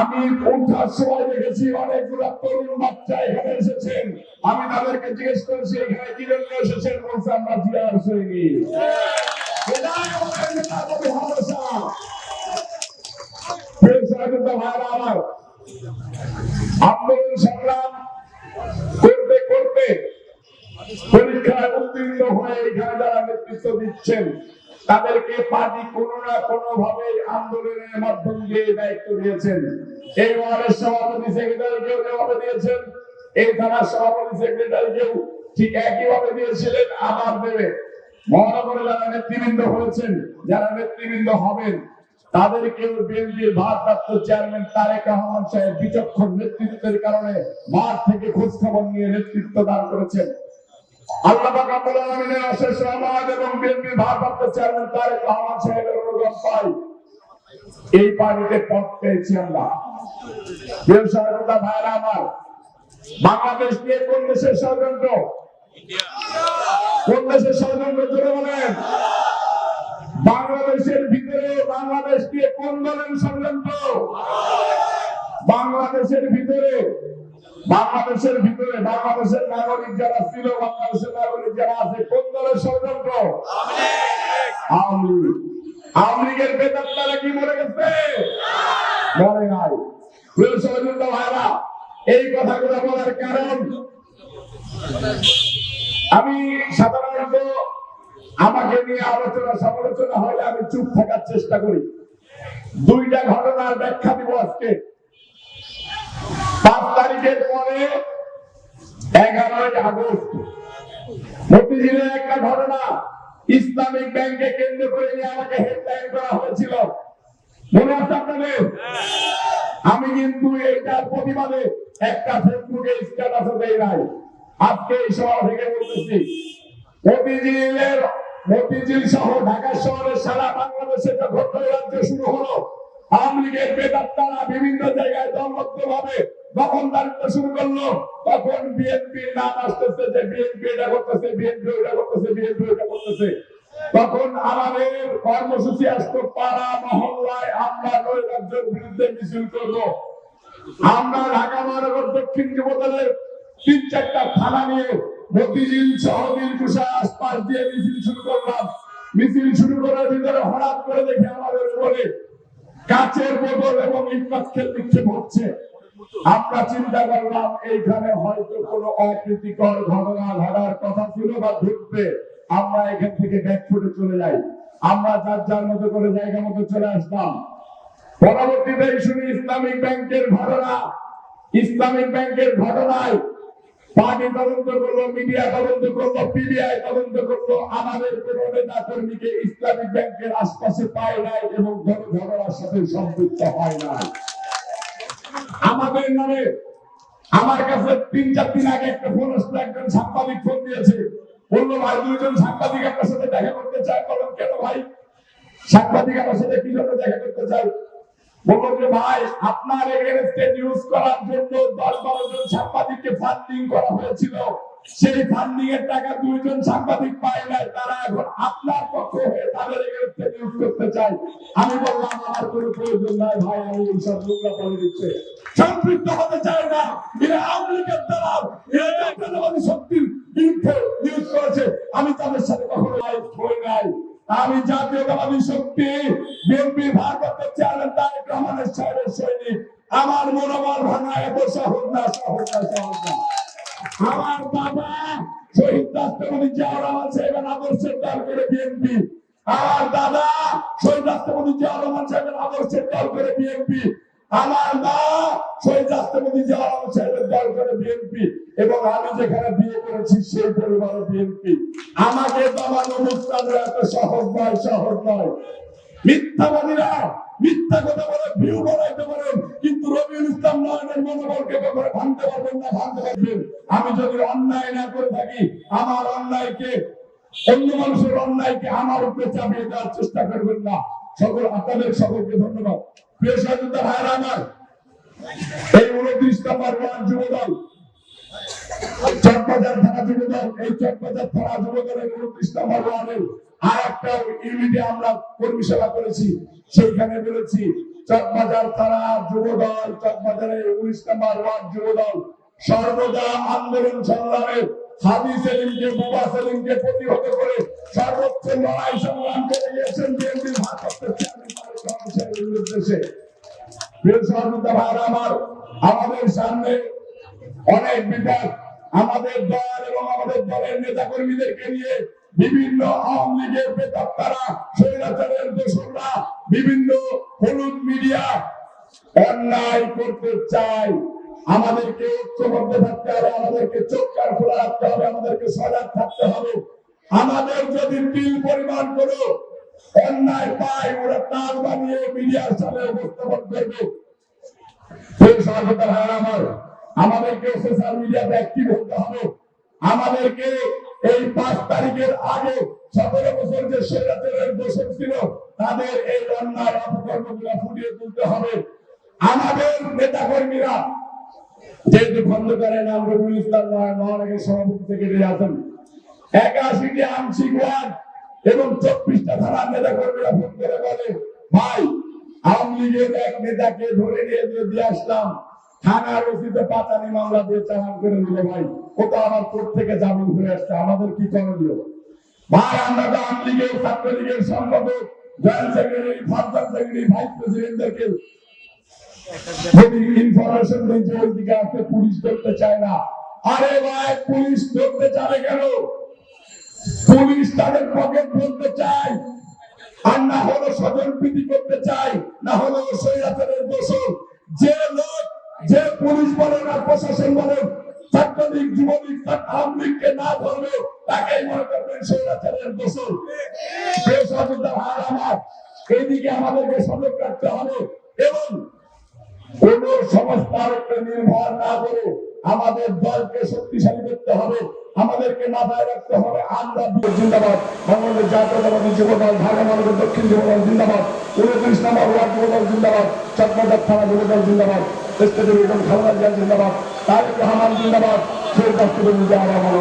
আমি উঠার সময় দেখেছি অনেকগুলো তরুণ বাচ্চা এখানে এসেছেন। আমি তাদেরকে জিজ্ঞেস করেছি, এখানে কি জন্য এসেছেন? বলছে, আমরা করতে করতে পরীক্ষায় উত্তীর্ণ হয়ে এখানে যারা নেতৃত্ব দিচ্ছেন তাদেরকে পার্টি কোন না কোনো ভাবে আন্দোলনের মাধ্যম দিয়ে দায়িত্ব দিয়েছেন। এই ওয়ার্ডের সভাপতি সেক্রেটারিকেও যেভাবে দিয়েছেন। এই থানার সভাপতি সেক্রেটারিকেও ঠিক একইভাবে দিয়েছিলেন, আবার দেবে। মহানগরে যারা নেতৃবৃন্দ হয়েছেন, যারা নেতৃবৃন্দ হবেন, তাদেরকেও বিএনপির ভারপ্রাপ্ত চেয়ারম্যান তারেক রহমান সাহেব বিচক্ষণ নেতৃত্বের কারণে মাঠ থেকে খোঁজ খবর নিয়ে নেতৃত্ব দান করেছেন। এই পার্টিতে পথ পেয়েছি আমরা। ভাইরা আমার, বাংলাদেশ নিয়ে কোন দেশের ষড়যন্ত্র? কোন দেশের ষড়যন্ত্র বাংলাদেশের ভিতরে বাংলাদেশ নিয়ে কোন দলের ষড়যন্ত্র? বাংলাদেশের ভিতরে বাংলাদেশের ভিতরে বাংলাদেশের নাগরিক যারা ছিল, বাংলাদেশের নাগরিক যারা আছে, কোন দলের ষড়যন্ত্র? আওয়ামী লীগ। আওয়ামী লীগের বেতাত্তারা কি মরে গেছে? মরে নাই। প্রিয় ভাইরা, এই কথাগুলো বলার কারণ আমি সাধারণত আমাকে নিয়ে আলোচনা সমালোচনা হলে আমি চুপ থাকার চেষ্টা করি। দুইটা ঘটনার ব্যাখ্যা দিব আজকে। পাঁচ তারিখের পরে এগারোই আগস্ট। মতিঝিলের একটা ঘটনা ইসলামিক ব্যাংকে কেন্দ্র করে নিয়ে আমাকে হেডলাইন করা হয়েছিল। মনে আছে আপনাদের? আমি কিন্তু এইটার প্রতিবাদে একটা ফেসবুকে স্ট্যাটাসও দেই নাই। আজকে এই সভা থেকে বলতেছি মতিঝিলের মতিঝিল সহ ঢাকা শহরের সারা বাংলাদেশে যখন রাজ্য শুরু হলো আওয়ামী লীগের বেদাত্তারা বিভিন্ন জায়গায় দলবদ্ধ ভাবে দখলদারিত্ব শুরু করল, তখন বিএনপির নাম আসতেছে যে বিএনপি এটা করতেছে বিএনপি ওটা করতেছে বিএনপি ওটা করতেছে। তখন আমাদের কর্মসূচি আসতো পাড়া মহল্লায়, আমরা নৈরাজ্যের বিরুদ্ধে মিছিল আমরা ঢাকা মহানগর দক্ষিণ তিন চারটা থানা নিয়ে মতিঝিল দিলকুশা আশপাশ দিয়ে মিছিল শুরু করলাম। মিছিল শুরু ভিতরে হঠাৎ করে দেখি আমাদের উপরে কাচের বোতল এবং ইটপাথর নিক্ষেপ হচ্ছে। আমরা চিন্তা করলাম, এইখানে হয়তো কোনো অপ্রীতিকর ঘটনা ঘটার কথা ছিল বা ঘটবে। আমরা এখান থেকে ব্যাক ফুটে চলে যাই। আমরা যার যার মতো করে জায়গা মতো চলে আসলাম। পরবর্তীতে শুনি ইসলামিক ব্যাংকের ঘটনা। ইসলামিক ব্যাংকের ঘটনায় পার্টি তদন্ত করল, মিডিয়া তদন্ত করল, পিবিআই তদন্ত করল। আমাদের কোন নেতা কর্মীকে ইসলামিক ব্যাংকের আশপাশে পায় নাই এবং ধর ঝগড়ার সাথে সম্পৃক্ত হয় নাই। আমাদের নামে আমার কাছে তিন চার দিন আগে একটা ফোন আসলো, একজন সাংবাদিক ফোন দিয়েছে। বলল, ভাই, দুইজন সাংবাদিক আপনার সাথে দেখা করতে চায়। বললাম, কেন ভাই? সাংবাদিক আমার সাথে কি জন্য দেখা করতে চাই যে, ভাই, আপনার এগেনস্টে নিউজ করার জন্য দশ বারো জন সাংবাদিককে ফান্ডিং করা হয়েছিল। সেই ফান্ডিং এর টাকা দুইজন সাংবাদিক পায় নাই। তারা এখন আপনার পক্ষে হয়ে তাদের এগেনস্টে নিউজ করতে চাই আমি বললাম, আমার কোনো প্রয়োজন নাই ভাই, আমি এইসব লোকরা বলে দিচ্ছে। সম্পৃক্ত হতে চাই না। এরা আওয়ামী লীগের এরা জাতীয়তাবাদী শক্তির বিরুদ্ধে নিউজ করেছে। আমি তাদের সাথে কখনো হই নাই। আমি জাতীয়তাবাদী শক্তি বিএনপির ভারপ্রাপ্ত চেয়ারম্যান তারেক রহমানের সাহেবের সৈনিক। আমার মনোবল ভাঙায় বসা হোক না সহজ না সহজ না। আমার বাবা শহীদ রাষ্ট্রপতি জিয়াউর রহমান সাহেবের আদর্শের দল করে বিএনপি। আমার দাদা শহীদ রাষ্ট্রপতি জিয়াউর রহমান সাহেবের আদর্শের দল করে বিএনপি। আমার মা শহীদ রাষ্ট্রপতি রহমান সাহেবের দল করে বিএনপি এবং আমি যেখানে বিয়ে করেছি সেই পরিবারও বিএনপি আমাকে দমানো মুস্তান এত সহজ নয় সহজ নয়। মিথ্যাবাদীরা মিথ্যা কথা বলে ভিউ বাড়াইতে পারেন, কিন্তু রবিউল ইসলাম নয়নের মনোবলকে করে ভাঙতে পারবেন না, ভাঙতে পারবেন। আমি যদি অন্যায় না করে থাকি, আমার অন্যায়কে, অন্য মানুষের অন্যায়কে আমার উপরে চাপিয়ে দেওয়ার চেষ্টা করবেন না। সকল আপনাদের সকলকে ধন্যবাদ। প্রিয় ভাইয়েরা আমার, এই উনত্রিশ নম্বর ওয়ার্ড যুবদল, চকবাজার থানা যুবদল, এই চকবাজার থানা যুবদলের উনত্রিশ নম্বর ওয়ার্ডের আর একটা ইউনিটে আমরা কর্মী সেবা করেছি। সেইখানে বলেছি, চকবাজার থানা যুবদল, চকবাজারের উনিশ যুবদল, সর্বদা আন্দোলন সংগ্রামে হাবি সেলিমকে, বুবা সেলিমকে প্রতিহত করে করে আমাদের সামনে অনেক বিপদ আমাদের দল এবং আমাদের দলের নেতা কর্মীদেরকে নিয়ে বিভিন্ন আওয়ামী লীগের বেতক্তারা স্বৈরাচারের দোসররা বিভিন্ন হলুদ মিডিয়া অন্যায় করতে চায় আমাদেরকে ঐক্যবদ্ধ থাকতে হবে, আমাদেরকে চোখ কান খোলা রাখতে হবে, আমাদেরকে সজাগ থাকতে হবে। আমাদের যদি বিল পরিমাণ করো, অন্যায় পায়, ওরা তাল বানিয়ে মিডিয়ার সামনে উপস্থাপন করবে। আমাদেরকে সোশ্যাল মিডিয়াতে অ্যাক্টিভ হতে হবে। আমাদেরকে এই পাঁচ তারিখের আগে সতেরো বছর যে দোষক ছিল, তাদের এই অন্যায় অপকর্মগুলো ফুটিয়ে তুলতে হবে। আমাদের নেতা কর্মীরা যেহেতু খন্দকারের নাম রবিউল ইসলাম মহানগর সভাপতি সেক্রেটারি আছেন একাশিটি আংশিক ওয়ার্ড এবং চব্বিশটা নেতা কর্মীরা ফোন করে বলে, ভাই, আওয়ামী লীগের এক নেতাকে ধরে নিয়ে দিয়ে আসলাম মামলা দিয়ে চালান করে দিল ভাই। আমার কোর্ট থেকে জামিন হয়ে আসছে, আমাদের কি করণীয়? ভাই, আমরা তো আওয়ামী লীগের সম্পাদক, জয়েন্ট সেক্রেটারি সেক্রেটারি, ভাইস প্রেসিডেন্টদেরকে যদি ইনফরমেশন দিয়েছে আসতে পুলিশ ধরতে চায় না। আরে ভাই, পুলিশ ধরতে চায় কেন? পুলিশ তাদের পকেট বলতে চায়। আর না হলো স্বজন প্রীতি করতে চাই না হলো স্বৈরাচারের দোষর। যে লোক, যে পুলিশ বলেন আর প্রশাসন বলেন ছাত্রলীগ, যুবলীগ না ধরবে, তাকেই মনে করবেন প্রিয় আমার, এইদিকে আমাদেরকে সতর্ক রাখতে হবে এবং কোন সংস্থার উপরে নির্ভর না করে আমাদের দলকে শক্তিশালী করতে হবে। আমাদেরকে মাথায় রাখতে হবে। আমরা জিন্দাবাদ। বাংলাদেশ জাতীয়তাবাদী যুবদল, ঢাকা মহানগর দক্ষিণ যুবদল জিন্দাবাদ। উনত্রিশ নম্বর ওয়ার্ড যুবদল জিন্দাবাদ। চকবাজার থানা যুবদল জিন্দাবাদ। স্টেট বেগম খালেদা জিয়া জিন্দাবাদ। তারেক রহমান জিন্দাবাদ। জিয়া রহমান